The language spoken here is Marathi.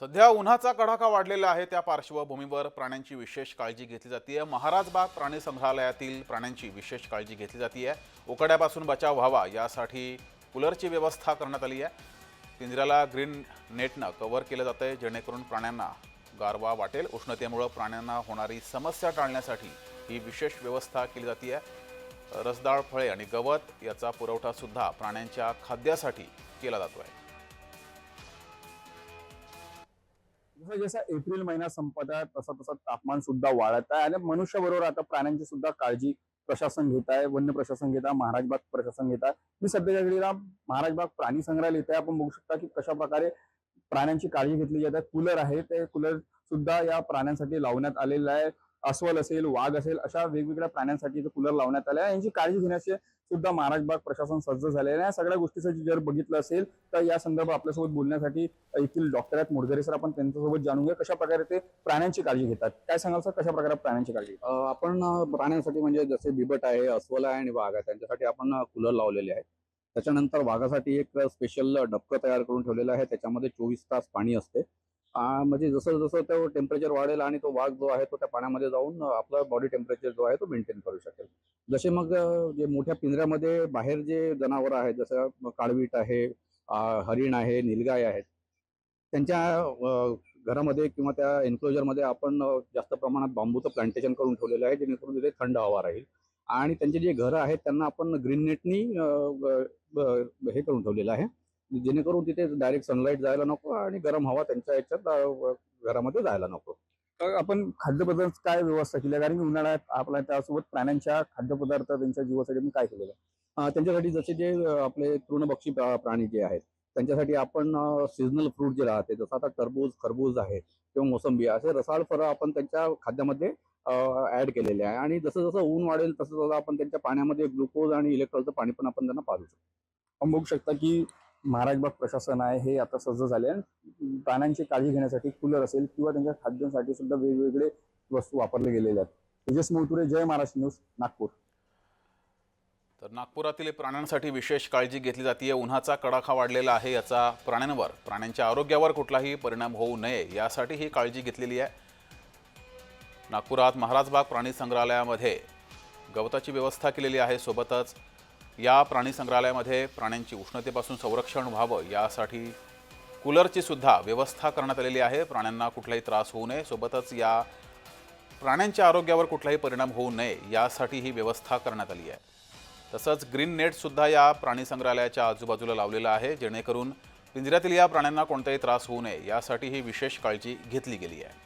सध्या उन्हाचा कडाका वाढलेला आहे. त्या पार्श्वभूमीवर प्राण्यांची विशेष काळजी घेतली जाते महाराजबाग प्राणी संग्रहालयातील प्राण्यांची विशेष काळजी घेतली जाते उकड्यापासून बचाव व्हावा यासाठी कूलरची व्यवस्था करण्यात आली आहे. पिंजऱ्याला ग्रीन नेटनं कव्हर केलं जातं आहे जेणेकरून प्राण्यांना गारवा वाटेल. उष्णतेमुळं प्राण्यांना होणारी समस्या टाळण्यासाठी ही विशेष व्यवस्था केली जाते आहे रसदाळ फळे आणि गवत याचा पुरवठासुद्धा प्राण्यांच्या खाद्यासाठी केला जातो आहे जसं जसं एप्रिल महिना संपत आहे तसं तसं तापमान सुद्धा वाढत आहे आणि मनुष्याबरोबर आता प्राण्यांची सुद्धा काळजी प्रशासन घेत आहे वन्य प्रशासन घेत आहे महाराजबाग प्रशासन घेत आहे मी सध्याच्या घडीला महाराजबाग प्राणी संग्रहालय इथे आपण बघू शकता की कशा प्रकारे प्राण्यांची काळजी घेतली जाते. कूलर आहे ते कूलर सुद्धा या प्राण्यांसाठी लावण्यात आलेलं आहे. अस्वल असेल वाघ असेल अशा वेगवेगळ्या प्राण्यांसाठी इथे कूलर लावण्यात आले यांची काळजी घेण्याचे सुद्धा महाराजबाग प्रशासन सज्ज झालेलं आहे. या सगळ्या गोष्टीचं जर बघितलं असेल तर या संदर्भात आपल्यासोबत बोलण्यासाठी येथील डॉक्टर आहेत मुडगरे सर. आपण त्यांच्यासोबत जाणून घ्या कशा प्रकारे ते प्राण्यांची काळजी घेतात. काय सांगाल सर कशा प्रकारे प्राण्यांची काळजी आपण प्राण्यांसाठी म्हणजे जसे बिबट आहे अस्वल आहे आणि वाघ आहे त्यांच्यासाठी आपण कूलर लावलेले आहेत. त्याच्यानंतर वाघासाठी एक स्पेशल डबकं तयार करून ठेवलेलं आहे. त्याच्यामध्ये चोवीस तास पाणी असते. म्हणजे जसं जसं तो टेम्परेचर वाढेल आणि तो वाघ जो आहे तो त्या पाण्यामध्ये जाऊन आपला बॉडी टेम्परेचर जो आहे तो मेंटेन करू शकेल. जसे मग जे मोठ्या पिंजऱ्यामध्ये बाहेर जे जनावर आहेत जसं काळवीट आहे हरिण आहे निलगाय आहेत त्यांच्या घरामध्ये किंवा त्या एन्क्लोजरमध्ये आपण जास्त प्रमाणात बांबूचं प्लांटेशन करून ठेवलेलं आहे जेणेकरून तिथे थंड हवा राहील. आणि त्यांचे जे घरं आहेत त्यांना आपण ग्रीन नेटनी हे करून ठेवलेलं आहे. जेणेकरून तिथे डायरेक्ट सनलाईट जायला नको आणि गरम हवा त्यांच्या याच्यात घरामध्ये जायला नको. आपण खाद्यपदार्थ काय व्यवस्था केली? आहे? कारण की उन्हाळ्यात आपल्या त्यासोबत प्राण्यांच्या खाद्यपदार्थ त्यांच्या जीवासाठी आपण काय केलेलं त्यांच्यासाठी जसे जे आपले तृणभक्षी प्राणी जे आहेत त्यांच्यासाठी आपण सीझनल फ्रूट जे राहते जसं आता टरबूज खरबूज आहे किंवा मोसंबी आहे, असे रसाळ फळं आपण त्यांच्या खाद्यामध्ये ऍड केलेले आहे. आणि जसं जसं ऊन वाढेल तसं तसं आपण त्यांच्या पाण्यामध्ये ग्लुकोज आणि इलेक्ट्रॉलचं पाणी पण आपण त्यांना पाजू शकतो. आपण बघू शकता की महाराजबाग प्रशासन आहे हे आता सज्ज झाले प्राण्यांची काळजी घेण्यासाठी कूलर असेल किंवा त्यांच्या खाद्यांसाठी सुद्धा वेगवेगळे वस्तू वापरले गेलेले आहेत. तेजस मोटुरे जय महाराष्ट्र न्यूज नागपूर. तर नागपुरातील प्राण्यांसाठी विशेष काळजी घेतली जाते उन्हाचा कडाखा वाढलेला आहे याचा प्राण्यांवर प्राण्यांच्या आरोग्यावर कुठलाही परिणाम होऊ नये यासाठी ही काळजी घेतलेली आहे. नागपुरात महाराजबाग प्राणी संग्रहालयामध्ये गवताची व्यवस्था केलेली आहे सोबतच या प्राणी संग्रहालयामध्ये प्राण्यांची उष्णतेपासून संरक्षण व्हावं यासाठी कूलरची सुद्धा व्यवस्था करण्यात आलेली आहे. प्राण्यांना कुठलाही त्रास होऊ नये. सोबतच या प्राण्यांच्या आरोग्यावर कुठलाही परिणाम होऊ नये यासाठी ही व्यवस्था करण्यात आली आहे. तसंच ग्रीन नेटसुद्धा या प्राणी संग्रहालयाच्या आजूबाजूला लावलेलं आहे. जेणेकरून पिंजऱ्यातील या प्राण्यांना कोणताही त्रास होऊ नये यासाठी ही विशेष काळजी घेतली गेली आहे.